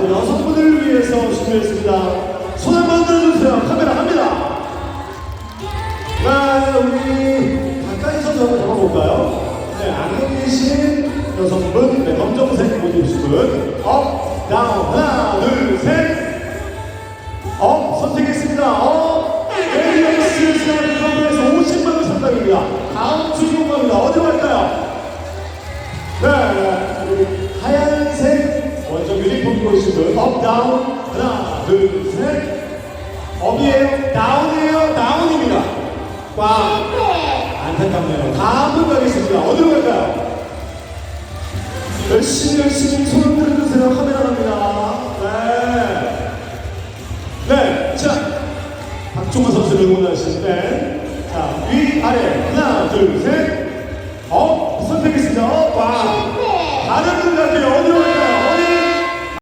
우리 여성분을 위해서 준비했습니다. 손 한번 들어주세요. 카메라 갑니다. 네, 우리 가까이서 좀 잡아볼까요? 네, 안에 계신 여성분, 네, 검정색 옷 입으신 분. 업, 다운, 하나, 둘, 셋. 업, 선택했습니다. 업, AS 스나이 클럽에서 50만원 상당입니다. 다음 주 분. 업, 다운, 하나, 둘, 셋. 업이에요? 다운이에요? 다운입니다. 꽝. 안타깝네요. 다음 분 가겠습니다. 어디로 갈까요? 열심히 열심히 손을 들어주세요. 카메라 갑니다. 네. 네. 자, 박종호 선수를 응원하실 때. 자, 위, 아래. 하나, 둘, 셋. 어, 선택했습니다. 어, 꽝.